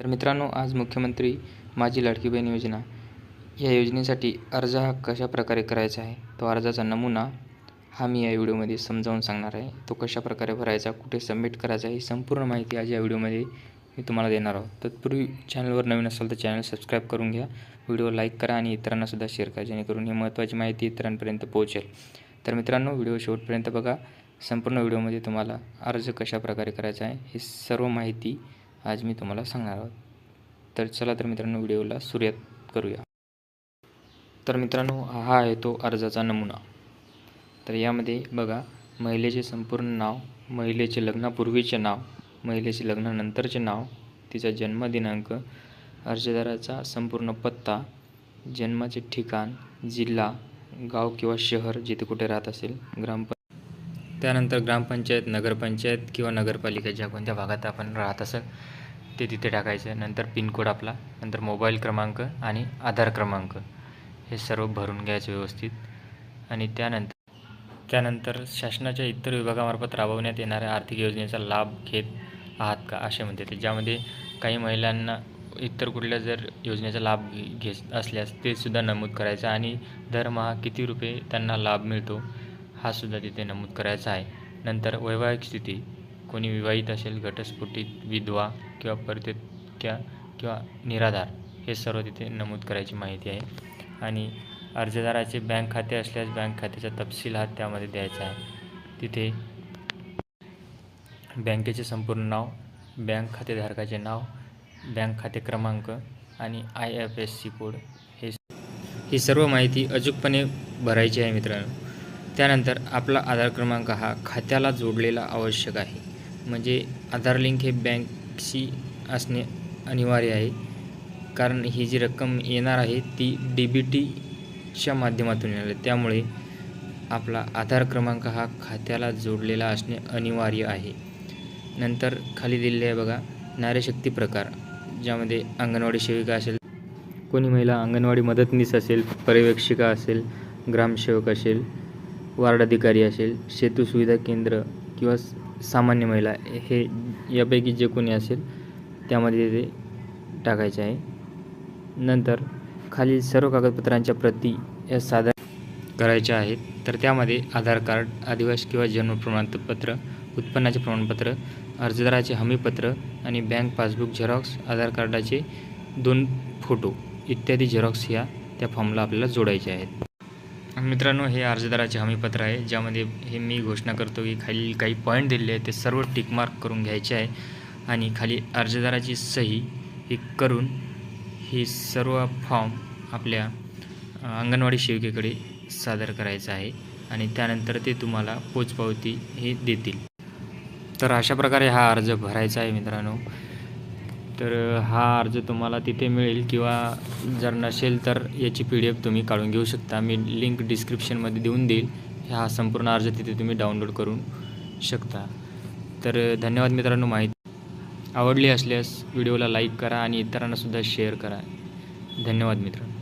तर मित्रांनो आज मुख्यमंत्री माझी लाडकी बहीण योजना या योजनेसाठी अर्ज हा कशा प्रकारे करायचा आहे? तो अर्जाचा नमुना हा मी या व्हिडिओमध्ये समजावून सांगणार आहे. तो कशा प्रकारे भरायचा कुठे सबमिट करायचा ही संपूर्ण माहिती आज या व्हिडिओमध्ये मी तुम्हाला देणार आहोत. तत्पूर्वी चॅनलवर नवीन असाल तर चॅनल सबस्क्राईब करून घ्या. व्हिडिओ लाईक करा आणि इतरांनासुद्धा शेअर करा जेणेकरून ही महत्त्वाची माहिती इतरांपर्यंत पोहोचेल. तर मित्रांनो व्हिडिओ शेवटपर्यंत बघा. संपूर्ण व्हिडिओमध्ये तुम्हाला अर्ज कशा प्रकारे करायचा आहे ही सर्व माहिती आज मी तुम्हाला सांगणार आहोत. तर चला तर मित्रांनो व्हिडिओला सुरुवात करूया. तर मित्रांनो हा आहे तो अर्जाचा नमुना. तर यामध्ये बघा महिलेचे संपूर्ण नाव महिलेचे लग्नापूर्वीचे नाव महिलेचे लग्नानंतरचे नाव तिचा जन्मदिनांक अर्जदाराचा संपूर्ण पत्ता जन्माचे ठिकाण जिल्हा गाव किंवा शहर जिथे कुठे राहत असेल ग्राम त्यानंतर ग्रामपंचायत नगरपंचायत किंवा नगरपालिका ज्या कोणत्या भागात आपण राहत असेल ते तिथे टाकायचं. नंतर पिनकोड आपला नंतर मोबाईल क्रमांक आणि आधार क्रमांक. हे सर्व भरून घ्यायचं व्यवस्थित. आणि त्यानंतर त्यानंतर शासनाच्या इतर विभागामार्फत राबवण्यात येणाऱ्या आर्थिक योजनेचा लाभ घेत आहात का असे म्हणते ते. ज्यामध्ये काही महिलांना इतर कुठल्या जर योजनेचा लाभ घेत असल्यास ते सुद्धा नमूद करायचं आणि दरमहा किती रुपये त्यांना लाभ मिळतो हा सुद्धा तिथे नमूद करायचा आहे. नंतर वैवाहिक स्थिती कोणी विवाहित असेल घटस्फोटित विधवा किंवा परित्यक्त्या किंवा निराधार हे सर्व तिथे नमूद करायची माहिती आहे. आणि अर्जदाराचे बँक खाते असल्यास बँक खात्याचा तपशील हा त्यामध्ये द्यायचा आहे. तिथे बँकेचे संपूर्ण नाव बँक खातेधारकाचे नाव बँक खाते क्रमांक आणि I F S C code हे ही सर्व माहिती अचूकपणे भरायची आहे मित्रांनो. त्यानंतर आपला आधार क्रमांक हा खात्याला जोडलेला आवश्यक आहे. म्हणजे आधार लिंक हे बँकशी असणे अनिवार्य आहे. कारण ही जी रक्कम येणार आहे ती डी बी टीच्या माध्यमातून येणार आहे. त्यामुळे आपला आधार क्रमांक हा खात्याला जोडलेला असणे अनिवार्य आहे. नंतर खाली दिलेले आहे बघा नारीशक्ती प्रकार ज्यामध्ये अंगणवाडी सेविका असेल कोणी महिला अंगणवाडी मदतनीस असेल पर्यवेक्षिका असेल ग्रामसेवक असेल वार्ड अधिकारी असेल सेतू सुविधा केंद्र किंवा सामान्य महिला हे यापैकी जे कोणी असेल त्यामध्ये ते टाकायचे आहे. नंतर खालील सर्व कागदपत्रांच्या प्रती या सादर करायच्या आहेत. तर त्यामध्ये आधार कार्ड आदिवासी किंवा जन्म प्रमाणपत्र उत्पन्नाचे प्रमाणपत्र अर्जदाराचे हमीपत्र आणि बँक पासबुक झेरॉक्स आधार कार्डाचे दोन फोटो इत्यादी झेरॉक्स ह्या त्या फॉर्मला आपल्याला जोडायचे आहेत. मित्रांनो हे अर्जदाराचे हमीपत्र आहे ज्यामध्ये हे मी घोषणा करतो की खाली काही पॉईंट दिलेले आहेत ते सर्व टिकमार्क करून घ्यायचे आहे. आणि खाली अर्जदाराची सही ही करून ही सर्व फॉर्म आपल्या अंगणवाडी सेविकेकडे सादर करायचं आहे. आणि त्यानंतर ते तुम्हाला पोचपावती हे देतील. तर अशा प्रकारे हा अर्ज भरायचा आहे मित्रांनो. तर हा अर्ज तुम्हाला तिथे मिळेल किंवा जर नसेल तर याची पी डी एफ तुम्ही काढून घेऊ शकता. मी लिंक डिस्क्रिप्शनमध्ये देऊन देईल. हा संपूर्ण अर्ज तिथे तुम्ही डाउनलोड करून शकता. तर धन्यवाद मित्रांनो माहिती. आवडली असल्यास व्हिडिओला लाईक करा आणि इतरांनासुद्धा शेअर करा. धन्यवाद मित्रांनो.